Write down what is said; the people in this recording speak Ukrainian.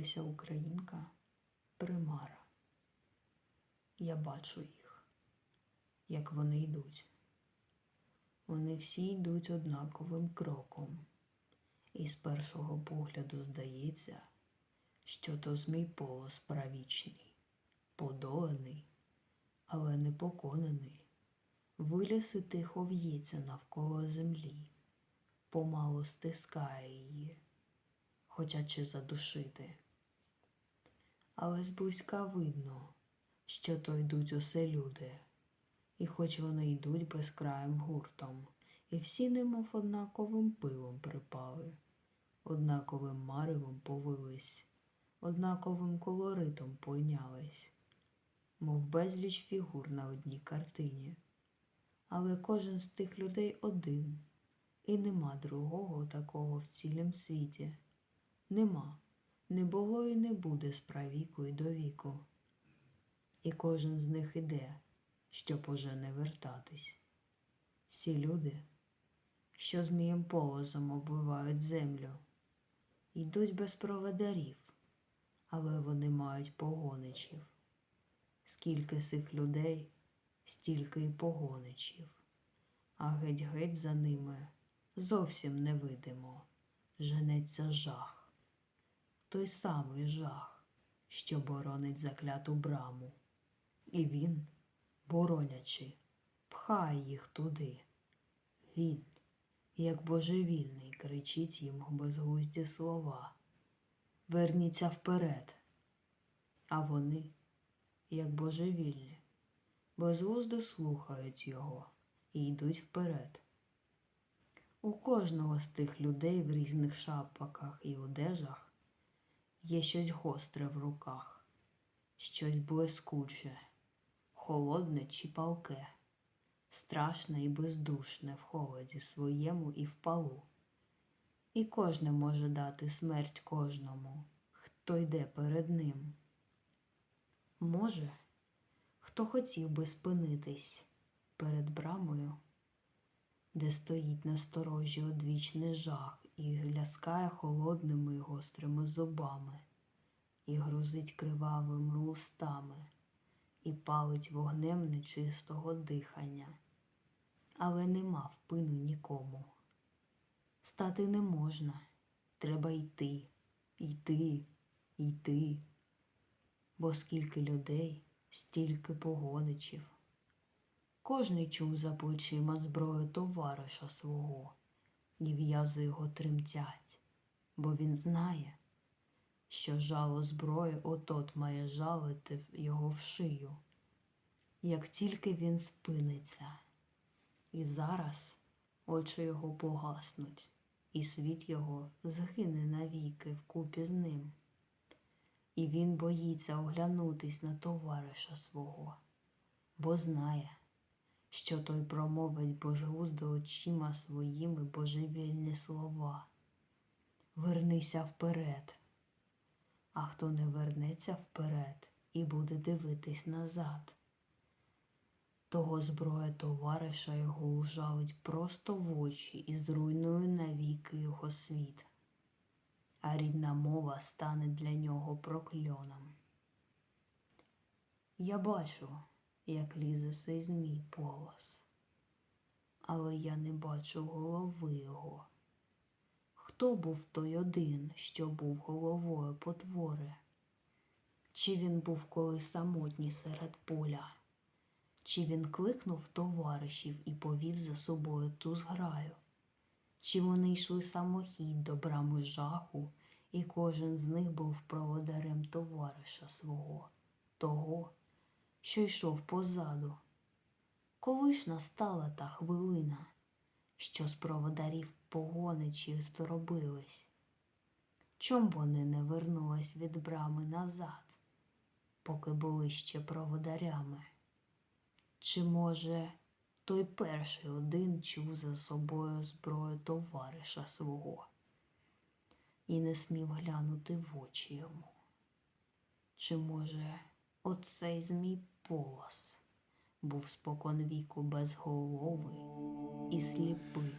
Леся Українка примара. Я бачу їх, як вони йдуть. Вони всі йдуть однаковим кроком, і з першого погляду здається, що то змій полос правічний, подоланий, але не поконаний. Виліз і тихо в'ється навколо землі, помалу стискає її, хоча чи задушити. Але зблизька видно, що то йдуть усе люди, і хоч вони йдуть безкраїм гуртом, і всі немов однаковим пилом припали, однаковим маревом повились, однаковим колоритом пойнялись, мов безліч фігур на одній картині. Але кожен з тих людей один, і нема другого такого в цілім світі. Нема, не було і не буде з правіку і до віку. І кожен з них іде, щоб уже не вертатись. Всі люди, що змієм полозом обвивають землю, йдуть без проводарів, але вони мають погоничів. Скільки цих людей, стільки й погоничів, а геть-геть за ними зовсім невидимо женеться жах, той самий жах, що боронить закляту браму, і він, боронячи, пхає їх туди. Він, як божевільний, кричить їм безглузді слова. Верніться вперед. А вони, як божевільні, безглуздо слухають його і йдуть вперед. У кожного з тих людей в різних шапках і одежах є щось гостре в руках, щось блискуче, холодне чи палке, страшне і бездушне в холоді своєму і в палу. І кожне може дати смерть кожному, хто йде перед ним. Може, хто хотів би спинитись перед брамою, де стоїть насторожі одвічний жах і ляскає холодними й гострими зубами, і грузить кривавими устами, і палить вогнем нечистого дихання, але нема впину нікому. Стати не можна, треба йти, йти, йти, бо скільки людей, стільки погоничів. Кожний чув за плечима зброю товариша свого, і в'язи його тремтять, бо він знає, що жало зброї отот має жалити його в шию, як тільки він спиниться. І зараз очі його погаснуть, і світ його згине навіки вкупі з ним. І він боїться оглянутись на товариша свого, бо знає, що той промовить безглуздо очима своїми божевільні слова. Вернися вперед. А хто не вернеться вперед і буде дивитись назад, того зброя товариша його ужалить просто в очі і зруйнує навіки його світ, а рідна мова стане для нього прокльоном. Я бачу, як лізе сей змій полос, але я не бачу голови його. Хто був той один, що був головою потвори? Чи він був коли самотній серед поля? Чи він кликнув товаришів і повів за собою ту зграю? Чи вони йшли самохід до брами жаху, і кожен з них був проводарем товариша свого, того, що йшов позаду? Коли ж настала та хвилина, що з проводарів погоничі здоробились? Чом вони не вернулись від брами назад, поки були ще проводарями? Чи, може, той перший один чув за собою зброю товариша свого і не смів глянути в очі йому? Чи, може, Оцей змій полос був спокон віку безголовий і сліпий.